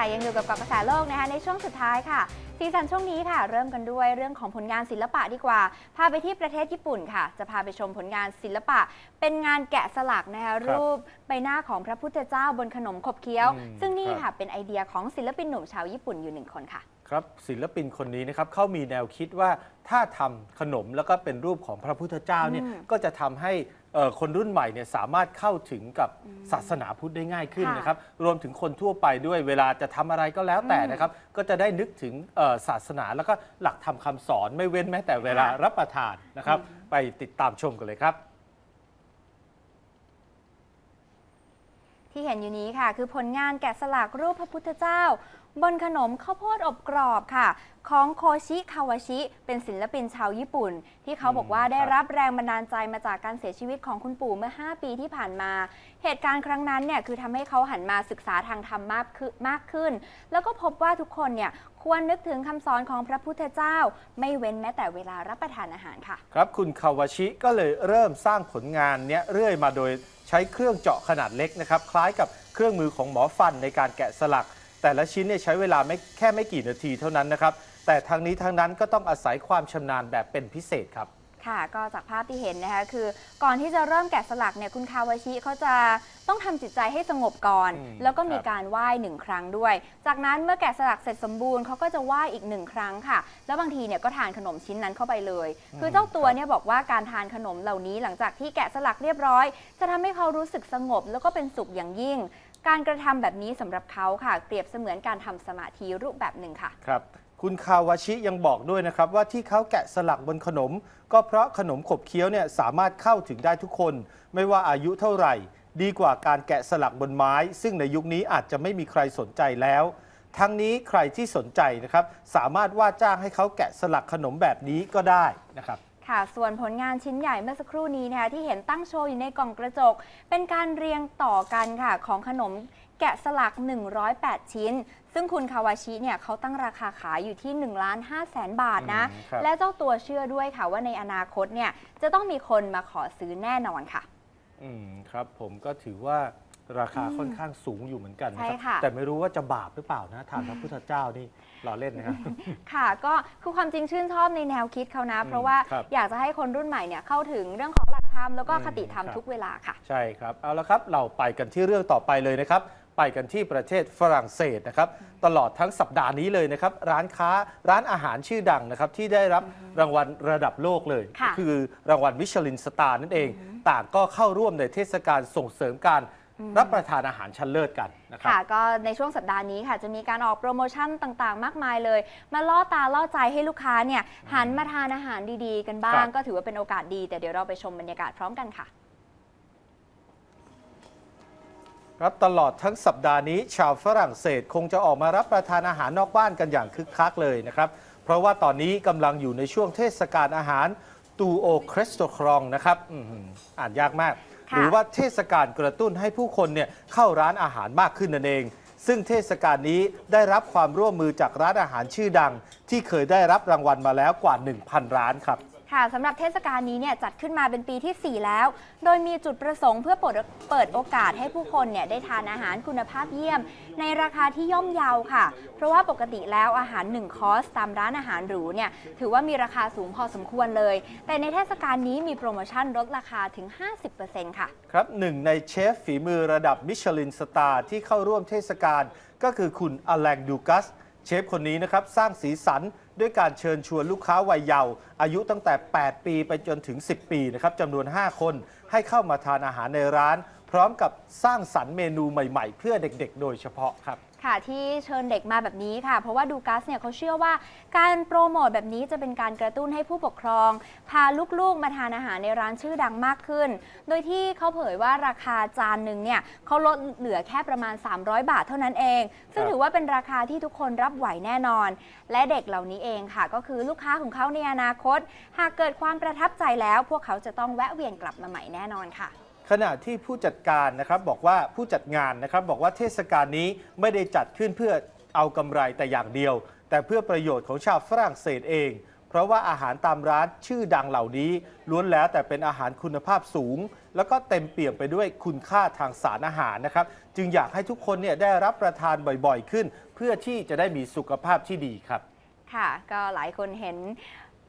ค่ะยังอยู่กับเกาะกระแสโลกนะคะในช่วงสุดท้ายค่ะซีซั่นช่วงนี้ค่ะ เริ่มกันด้วยเรื่องของผลงานศิลปะดีกว่า พาไปที่ประเทศญี่ปุ่นค่ะ จะพาไปชมผลงานศิลปะ เป็นงานแกะสลักนะคะรูปใบหน้าของพระพุทธเจ้าบนขนมขบเคี้ยวอืมซึ่งนี่ครัค่ะบเป็นไอเดียของศิลปินหนุ่มชาวญี่ปุ่นอยู่หนึ่งคนค่ะครับศิลปินคนนี้นะครับเขามีแนวคิดว่าถ้าทำขนมแล้วก็เป็นรูปของพระพุทธเจ้าเนี่ยอืมก็จะทำให้ เอ่อคนรุ่นใหม่เนี่ยสามารถเข้าถึงกับศาสนาพุทธได้ง่ายขึ้นค่ะนะครับรวมถึงคนทั่วไปด้วยเวลาจะทำอะไรก็แล้วแต่อืมนะครับ ก็จะได้นึกถึงเอ่อศาสนาแล้วก็หลักธรรมคำสอนไม่เว้นแม้แต่เวลาค่ะรับประทานนะครับอืมไปติดตามชมกันเลยครับ ที่เห็นอยู่นี้ค่ะ คือผลงานแกะสลักรูปพระพุทธเจ้าบนขนมข้าวโพดอบกรอบค่ะ ของโคชิคาวาชิ เป็นศิลปินชาวญี่ปุ่น ที่เขาบอกว่าอืมได้ครับรับแรงบันดาลใจมาจากการเสียชีวิตของคุณปู่เมื่อ 5 ปีที่ผ่านมา เหตุการณ์ครั้งนั้นเนี่ยคือทำให้เขาหันมาศึกษาทางธรรมมากขึ้นมากขึ้น แล้วก็พบว่าทุกคนเนี่ยควรนึกถึงคำสอนของพระพุทธเจ้า ไม่เว้นแม้แต่เวลารับประทานอาหารค่ะ ครับคุณคาวาชิก็เลยเริ่มสร้างผลงานเนี้ยเรื่อยมาโดยใช้เครื่องเจาะขนาดเล็กนะครับ คล้ายกับเครื่องมือของหมอฟันในการแกะสลัก แต่ละชิ้นเนี่ยใช้เวลาไม่แค่ไม่กี่นาทีเท่านั้นนะครับ แต่ทางนี้ทางนั้นก็ต้องอาศัยความชำนาญแบบเป็นพิเศษครับ ค่ะ ก็จากภาพที่เห็นนะคะคือ ก่อนที่จะเริ่มแกะสลักเนี่ยคุณคาวาชิเขาจะต้องทำจิตใจให้สงบก่อน อืมแล้วก็มีครับ การไหว้หนึ่งครั้งด้วย จากนั้นเมื่อแกะสลักเสร็จสมบูรณ์เขาก็จะไหว้อีกหนึ่งครั้งค่ะ แล้วบางทีเนี่ยก็ทานขนมชิ้นนั้นเข้าไปเลย คือเจ้าตัวเนี่ยบอกว่าการทานขนมเหล่านี้หลังจากที่แกะสลักเรียบร้อย จะทำให้เขารู้สึกสงบแล้วก็เป็นสุขอย่างยิ่ง การกระทำแบบนี้สำหรับเขาค่ะ เปรียบเสมือนการทำสมาธิรูปแบบหนึ่งค่ะ ครับคุณคาวาชิยังบอกด้วยนะครับว่าที่เขาแกะสลักบนขนม ก็เพราะขนมขบเคี้ยวเนี่ยสามารถเข้าถึงได้ทุกคน ไม่ว่าอายุเท่าไหร่ ดีกว่าการแกะสลักบนไม้ ซึ่งในยุคนี้อาจจะไม่มีใครสนใจแล้ว ทั้งนี้ใครที่สนใจนะครับสามารถว่าจ้างให้เขาแกะสลักขนมแบบนี้ก็ได้นะครับ ค่ะ ส่วนผลงานชิ้นใหญ่เมื่อสักครู่นี้นะคะที่เห็นตั้งโชว์อยู่ในกล่องกระจก เป็นการเรียงต่อกันค่ะของขนมแกะสลัก 108 ชิ้น ซึ่งคุณคาวาชิเนี่ยเขาตั้งราคาขายอยู่ที่1ล้าน5แสนบาทนะ อืมครับ และเจ้าตัวเชื่อด้วยค่ะว่าในอนาคตเนี่ยจะต้องมีคนมาขอซื้อแน่นอนค่ะ อืมครับผมก็ถือว่า ราคาค่อนข้างสูงอยู่เหมือนกันนะครัใช่ค่ะ แต่ไม่รู้ว่าจะบาปหรือเปล่านะทานพระพุทธเจ้านี่ล้อเล่นนะครับ ค่ะก็คือความจริงชื่นชอบในแนวคิดเขานะ อืมเพราะว่าครับอยากจะให้คนรุ่นใหม่เนี่ยเข้าถึงเรื่องของหลักธรรมแล้วก็อืมคติธรรมครับ ทุกเวลาค่ะ ใช่ครับ เอาละครับเราไปกันที่เรื่องต่อไปเลยนะครับ ไปกันที่ประเทศฝรั่งเศสนะครับ ตลอดทั้งสัปดาห์นี้เลยนะครับ ร้านค้าร้านอาหารชื่อดังนะครับ ที่ได้รับรางวัลระดับโลกเลยค่ะคือรางวัลมิชลินสตาร์นั่นเอง ต่างก็เข้าร่วมในเทศกาลส่งเสริมการ รับประทานอาหารชั้นเลิศกันนะครับค่ะก็ในช่วงสัปดาห์นี้ค่ะ จะมีการออกโปรโมชั่นต่างๆ มากมายเลย มาล่อตาล่อใจให้ลูกค้าเนี่ยหันมาทานอาหารดีๆ กันบ้าครังบก็ถือว่าเป็นโอกาสดี แต่เดี๋ยวเราไปชมบรรยากาศพร้อมกันค่ะครับตลอดทั้งสัปดาห์นี้ชาวฝรั่งเศสคงจะออกมารับประทานอาหารนอกบ้านกันอย่างคึกคักเลยนะครับ เพราะว่าตอนนี้กำลังอยู่ในช่วงเทศกาลอาหารตูโอคริสโตครองนะครับอื้อหืออ่านยากมากค่ะ หรือว่าเทศกาลกระตุ้นให้ผู้คนเนี่ยเข้าร้านอาหารมากขึ้นนั่นเอง ซึ่งเทศกาลนี้ได้รับความร่วมมือจากร้านอาหารชื่อดัง ที่เคยได้รับรางวัลมาแล้วกว่า 1,000 ร้านครับ ค่ะสำหรับเทศกาลนี้เนี่ยจัดขึ้นมาเป็นปีที่ 4 แล้ว โดยมีจุดประสงค์เพื่อเปิดเปิดโอกาสให้ผู้คนเนี่ยได้ทานอาหารคุณภาพเยี่ยม ในราคาที่ย่อมเยาค่ะ เพราะว่าปกติแล้วอาหาร 1 คอร์สตามร้านอาหารหรูเนี่ยถือว่ามีราคาสูงพอสมควรเลย แต่ในเทศกาลนี้มีโปรโมชั่นลดราคาถึง 50%ค่ะ ครับหนึ่งในเชฟฝีมือระดับมิชลินสตาร์ที่เข้าร่วมเทศกาลก็คือคุณอแลงดูกัส เชฟคนนี้นะครับสร้างสีสัน ด้วยการเชิญชวนลูกค้าวัยเยาว์อายุตั้งแต่ 8 ปีไปจนถึง 10 ปีนะครับจำนวน 5 คนให้เข้ามาทานอาหารในร้าน พร้อมกับสร้างสรรค์เมนูใหม่ ๆ เพื่อเด็กๆ โดยเฉพาะครับ ค่ะที่เชิญเด็กมาแบบนี้ค่ะ เพราะว่าดูกัสเนี่ยเขาเชื่อว่าการโปรโมทแบบนี้จะเป็นการกระตุ้นให้ผู้ปกครอง พาลูกๆมาทานอาหารในร้านชื่อดังมากขึ้น โดยที่เขาเผยว่าราคาจานหนึ่งเนี่ยเขาลดเหลือแค่ประมาณ 300 บาทเท่านั้นเอง ซึ่งถือว่าเป็นราคาที่ทุกคนรับไหวแน่นอน และเด็กเหล่านี้เองค่ะ ก็คือลูกค้าของเขาในอนาคต หากเกิดความประทับใจแล้ว พวกเขาจะต้องแวะเวียนกลับมาใหม่แน่นอนค่ะ ขณะที่ผู้จัดการนะครับบอกว่าผู้จัดงานนะครับบอกว่าเทศกาลนี้ไม่ได้จัดขึ้นเพื่อเอากำไรแต่อย่างเดียว แต่เพื่อประโยชน์ของชาวฝรั่งเศสเองเพเพราะว่าอาหารตามร้านชื่อดังเหล่านี้ ล้วนแล้วแต่เป็นอาหารคุณภาพสูง แล้วก็เต็มเปี่ยมไปด้วยคุณค่าทางสารอาหารนะครับ จึงอยากให้ทุกคนเนี่ยได้รับประทานบ่อยๆขึ้น เพื่อที่จะได้มีสุขภาพที่ดีครับ ค่ะ ก็หลายคนเห็น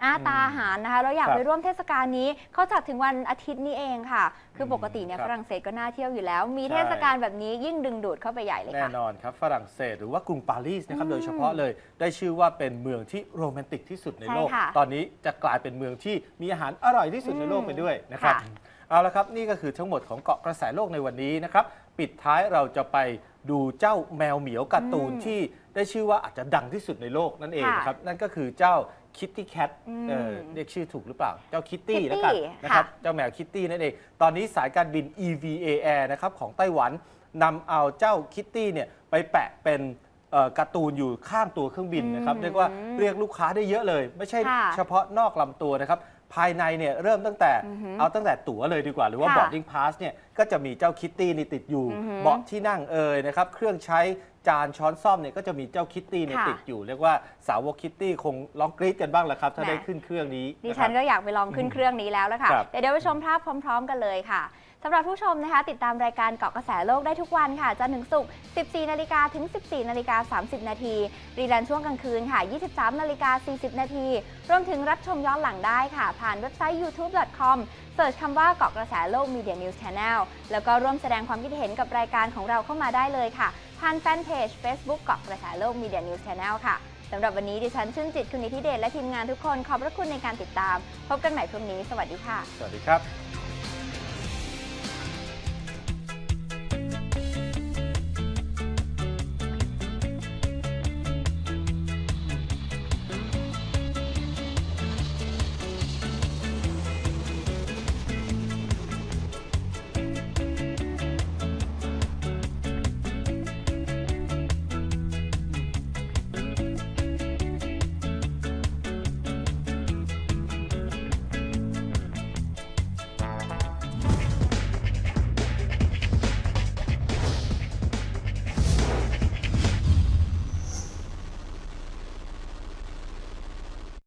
หน้าตาอาหารนะคะแล้วอยากครับไปร่วมเทศกาลนี้เขาจัดถึงวันอาทิตย์นี้เองค่ะ คือปกติเนี่ยครับฝรั่งเศสก็น่าเที่ยวอยู่แล้ว มีใช่ เทศกาลแบบนี้ยิ่งดึงดูดเข้าไปใหญ่เลยแน่ค่ะ นอนครับฝรั่งเศสหรือว่ากรุงปารีสนะครับอืมโดยเฉพาะเลยได้ชื่อว่าเป็นเมืองที่โรแมนติกที่สุดในโลก ใช่ค่ะตอนนี้จะกลายเป็นเมืองที่มีอาหารอร่อยที่สุดในโลกอืมไปด้วยนะครับค่ะ เอาละครับนี่ก็คือทั้งหมดของเกาะกระแสโลกในวันนี้นะครับปิดท้ายเราจะไปดูเจ้าแมวเหมียวการ์ตูนอืมที่ได้ชื่อว่าอาจจะดังที่สุดในโลกนั่นเองค่ะนะครับนั่นก็คือเจ้า คิตตี้แคทอืมเรียกชื่อถูกหรือเปล่า เจ้าคิตตี้ Kitty แล้วกันนะคค่ะรับ เจ้าแมวคิตตี้นั่นเอง ตอนนี้สายการบิน EVA Air นะครับของไต้หวันนำเอาเจ้าคิตตี้เนี่ยไปแปะเป็นเอ่อการ์ตูนอยู่ข้างตัวเครื่องบินนะครับอืมเรียกว่าเรียกลูกค้าได้เยอะเลย ไม่ใช่ค่ะเฉพาะนอกลำตัวนะครับ ภายในเนี่ยเริ่มตั้งแต่อือหือเอาตั้งแต่ตั๋วเลยดีกว่า หรือว่าค่ะ boarding pass เนี่ยก็จะมีเจ้าคิตตี้นี่ติดอยู่ อือหือเบาะที่นั่งเอ่ยนะครับเครื่องใช้จานช้อนซ่อมเนี่ยก็จะมีเจ้าคิตตี้เนี่ยค่ะ ติดอยู่ เรียกว่าสาวกคิตตี้คงร้องกรี๊ดกันบ้างแหละครับถ้าแหมได้ขึ้นเครื่องนี้ดิะคฉัรับ นก็อยากไปลองขึ้นเครื่องนี้แล้วละค่ะ ครับ เดี๋ยวเดี๋ยวไปชมภาพพร้อม ๆ กันเลยค่ะ สำหรับผู้ชมนะคะ ติดตามรายการเกาะกระแสโลกได้ทุกวันค่ะจันทร์ถึงศุกร์ 14 นาฬิกาถึง 14 นาฬิกา 30 นาทีรีลันช่วงกลางคืนค่ะ 23 นาฬิกา 40 นาทีรวมถึงรับชมย้อนหลังได้ค่ะ ผ่านเว็บไซต์ youtube.com เสิร์ชคำว่าเกาะกระแสโลก Media News Channel แล้วก็ร่วมแสดงความคิดเห็นกับรายการของเราเข้ามาได้เลยค่ะผ่านแฟนเพจ Facebook เกาะกระแสโลก Media News Channel ค่ะสำหรับวันนี้ดิฉันชื่นจิตคุณนิธิเดชและทีมงานทุกคนขอบพระคุณในการติดตาม พบกันใหม่พรุ่งนี้ สวัสดีค่ะ สวัสดีครับ